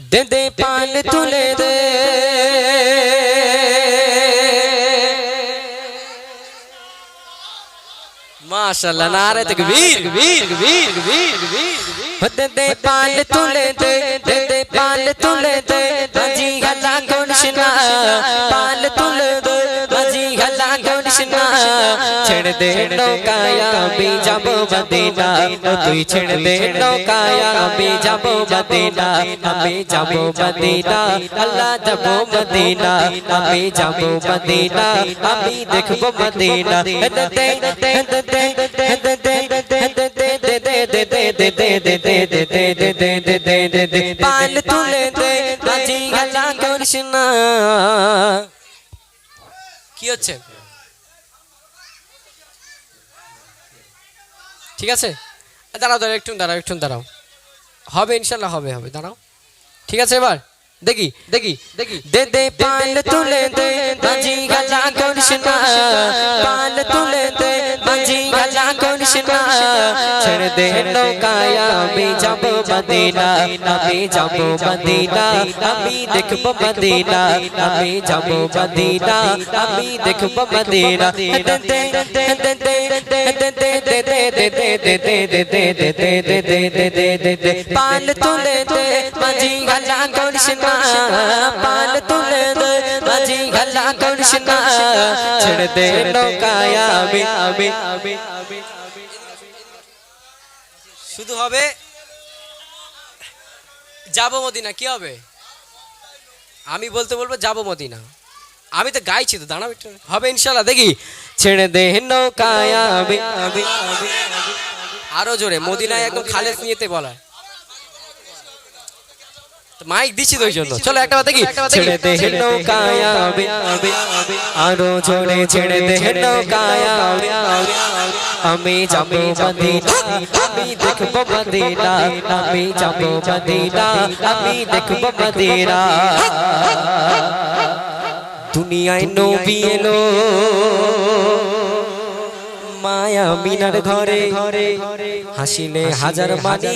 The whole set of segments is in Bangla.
दे दे पान तुले दे। माशाल्लाह नारे तकबीर। वीर वीर वीर वीर दे दे पान तुले दे दे पान तुले दे। हाजी हला कौन शिना ছেড়ে দে নৌকায় আমি যাব মদিনা তুই ছেড়ে দে নৌকায় আমি যাব মদিনা আমি যাব মদিনা আল্লাহ যাব মদিনা আমি যাব মদিনা আমি দেখব মদিনা দে দে দে দে দে দে দে দে দে পান তুলে দে বাজি গালা করিস কি হচ্ছে ঠিক আছে? দাঁড়াও দাঁড়াও, একটু দাঁড়াও একটু দাঁড়াও। হবে, ইনশাল্লাহ হবে হবে, দাঁড়াও। ঠিক আছে এবার? দেখি দেখি দেখি। দে দে পাল তুলে দে, বাজি গালা করিস না পাল তুলে দে করিস না ছেড়ে দে নৌকায়, আমি যাব মদিনা, আমি যাব মদিনা, আমি দেখব মদিনা, আমি যাব মদিনা, আমি দেখব মদিনা। পান তুলে দে মাঝি গালা করিস না পান তুলে দে মাঝি গালা করিস না ছেড়ে দে নৌকায় আমি আমি শুধু হবে? যাব মদিনা কি হবে? আমি বলতে বলব যাব মদিনা। আমি তো গাইছি তো একটু। হবে ইনশাল্লাহ দেখি। ছেড়ে দে নৌকায় আমি আমি আরও জোরে মদিনায় একদম খালেস নিয়েতে বলা। মাইক দিচ্ছি তো ওই জন্য। চলো একটা দেখি। ছেড়ে দে নৌকায় আমি আমি আরও জোরে ছেড়ে দে নৌকায় আমি যাব মদিনা আমি দেখব মদিনা আমি যাব মদিনা আমি দেখব মদিনা। দুনিয়ায় নবী এলো। মায়া মিনার ঘরে ঘরে হাসিলে হাজার মানে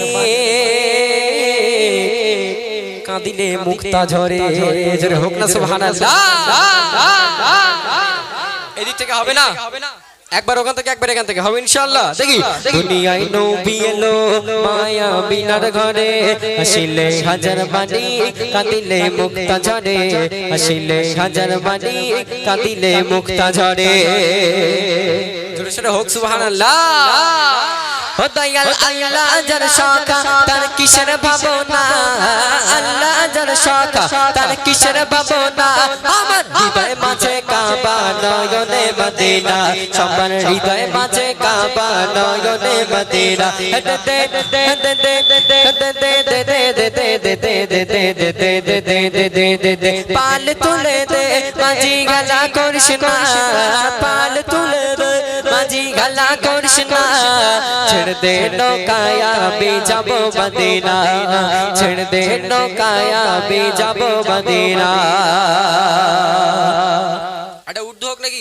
কাঁদিলে মুক্তা ঝরে জোরে হোক না সুবহানাল্লাহ। এদিক থেকে হবে না হবে না? একবার ওখান থেকে একবার এখান থেকে। হবে ইনশাআল্লাহ। দেখি। দুনিয়ায় নবী এলো মায়া বিনার ঘরে। আসিলে হাজার বাণী কাঁদিলে মুক্তা ঝরে আসিলে হাজার বাণী কাঁদিলে মুক্তা ঝরে জোরে হোক সুবহানাল্লাহ। দয়াল আল্লাহ যার শখ তার কিসের ভাবনা আল্লাহ যার শখ তার কিসের ভাবনা আমার হৃদয় মাঝে কাবা নয়নে মদিনা সবার হৃদয় মাঝে কাবা নয়নে মদিনা পাল তুলে দে মাঝি গালা করিস না পাল তুলে দে মাঝি গালা করিস ছেড়ে দে নৌকায় আমি যাব মদিনা ছেড়ে দে নৌকায় আমি যাব মদিনা এটা উর্দু হোক নাকি?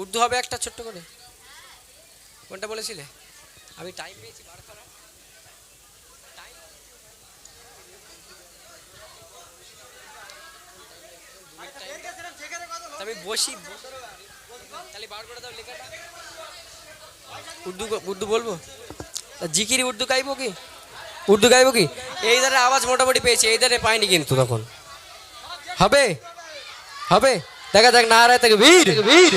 উর্দু হবে একটা ছোট্ট করে। কোনটা বলেছিলে? আমি টাইম পেয়েছি বার করার। আমি বসি। তাহলে বার করে দাও লেখাটা। উর্দু উর্দু বলবো তা জিকিরি উর্দু গাইবো কি উর্দু গাইবো কি এই ধারে আওয়াজ মোটামুটি পেয়েছি এই ধারে পাইনি কিন্তু তখন হবে হবে দেখা যাক না রায় থেকে বীর বীর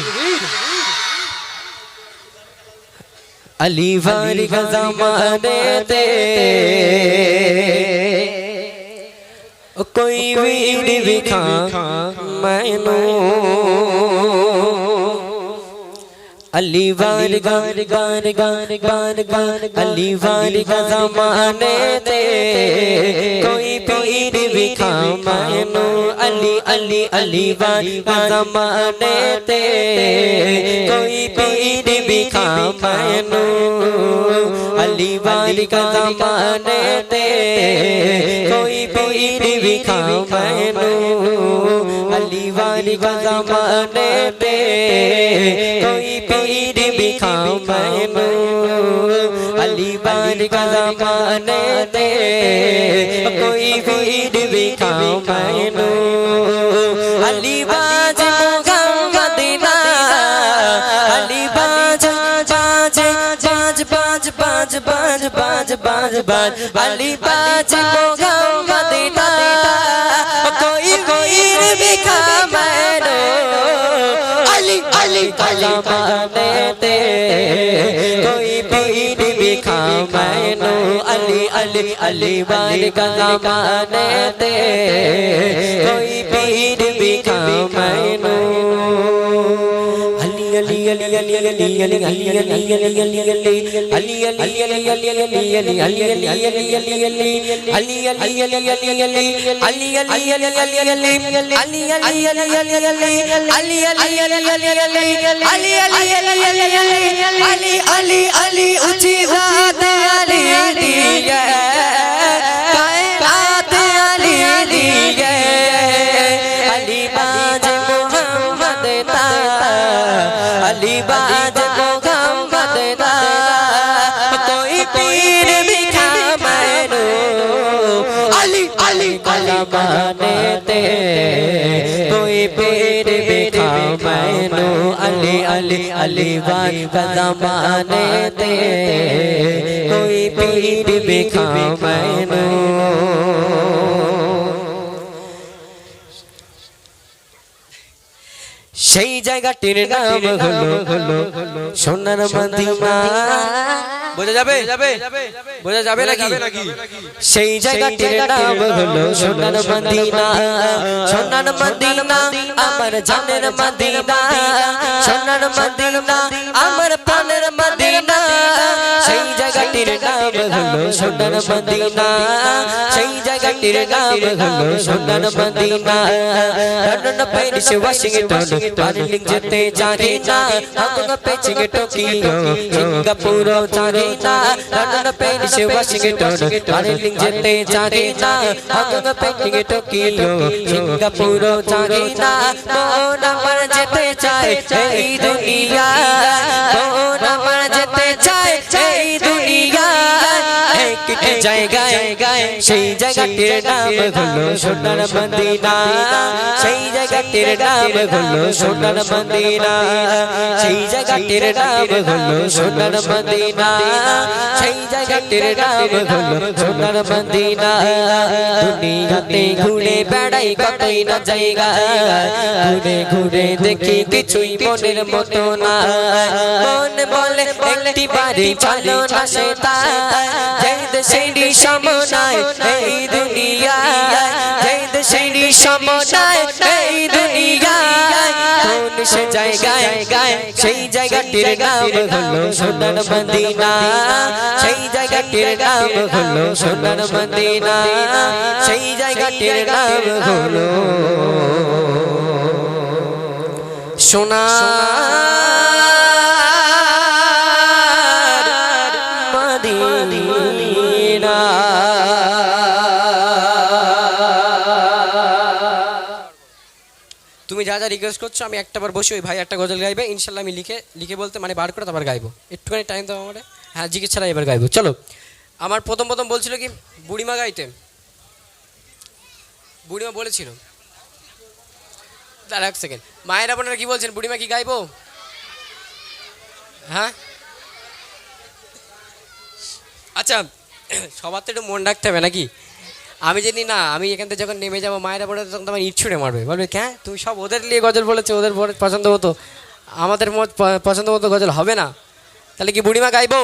अली वाली का जमाने ते कोई वीर विखा मैनू علی وار گار گار گار گار گار علی وار کا زمانے تے کوئی پیر بھی کھامانو علی علی علی وار کا زمانے تے کوئی پیر بھی کھامانو علی وار کا زمانے تے کوئی پیر بھی کھامانو علی وار کا زمانے تے کوئی پیر पीर विखा मैनू अली बार का जमाने दे कोई भीड़ भी खाओ मैनू अली बाज मोहम्मद ना अली बाज बाज बाज बाज बाज बाज बाज बाज बाज अली बाज मोहम्मद मनाते कोई भी भी खामानो अली अली अली बार गला मानते कोई भी भी खामानो अली अली अली अली पेट बेखा मैनो अली अली अली बान कदमाने ते कोई पेट बेखा मैनो সেই জায়গাটির নাম হলো সোনার মদিনা বোঝা যাবে? বোঝা যাবে? নাকি? সেই জায়গাটির নাম হলো সোনার মদিনা। সোনার মদিনা আমার জানের মদিনা। সোনার মদিনা আমার জায়গাটির নাম হলো সোনার মদিনা। সেই জায়গাটির নাম হলো Sonar Madina. London Paris Washington Berlin যেতে জানি না। হংকং পেচিং টোকিও সিঙ্গাপুর জানি না। লন্ডন প্যারিস ওয়াশিংটন বার্লিন যেতে জানি না। হংকং পেচিং টোকিও সিঙ্গাপুর জানি না। মন আমার যেতে চায় এই দুনিয়া। মন আমার যেতে চায় এই দুনিয়া। রিয়া একটি জায়গায়, সেই জায়গাটির নাম হলো সোনার মদিনা। সেই জায়গাটির নাম হলো সোনার মদিনা। সেই জায়গাটির নাম হলো সোনার মদিনা। সেই জায়গাটির নাম হলো সোনার মদিনা। দুনিয়াতে ঘুরে বেড়াই কতই না জায়গা। ঘুরে ঘুরে দেখি কিছুই মনের মতো না। মন বলে একটি বাড়ি চলো না যেই দেশেরই সমনায়, এই দুনিয়া যেই দেশেরই সমনায়, এই দুনিয়া কোন সে জায়গায় গায় সেই জায়গাটির নাম হলো সোনার মদিনা। সেই জায়গাটির নাম হলো সোনার মদিনা। সেই জায়গাটির নাম হলো সোনার যা যা রিকোয়েস্ট করছ, আমি একটাবার বসে ওই ভাই একটা গজল গাইবে, ইনশাল্লাহ আমি লিখে লিখে বলতে মানে বার করে তারপর গাইবো। একটুখানি টাইম দাও আমার। হ্যাঁ জিজ্ঞেস ছাড়া এবার গাইবো। চলো, আমার প্রথম প্রথম বলছিল কি, বুড়িমা গাইতে। বুড়িমা বলেছিল। দাঁড়া এক সেকেন্ড মায়ের আপনারা কি বলছেন? বুড়িমা কি গাইবো? হ্যাঁ? আচ্ছা সবার তো একটু মন রাখতে হবে নাকি? আমি জানি না, আমি এখান থেকে যখন নেমে যাব, মায়েরা বলে তখন তোমার ইট ছুঁড়ে মারবে। বলবে হ্যাঁ তুমি সব ওদের নিয়ে গজল বলেছ, ওদের পছন্দ মতো আমাদের পছন্দ মতো গজল হবে না? তাহলে কি বুড়িমা গাইবো?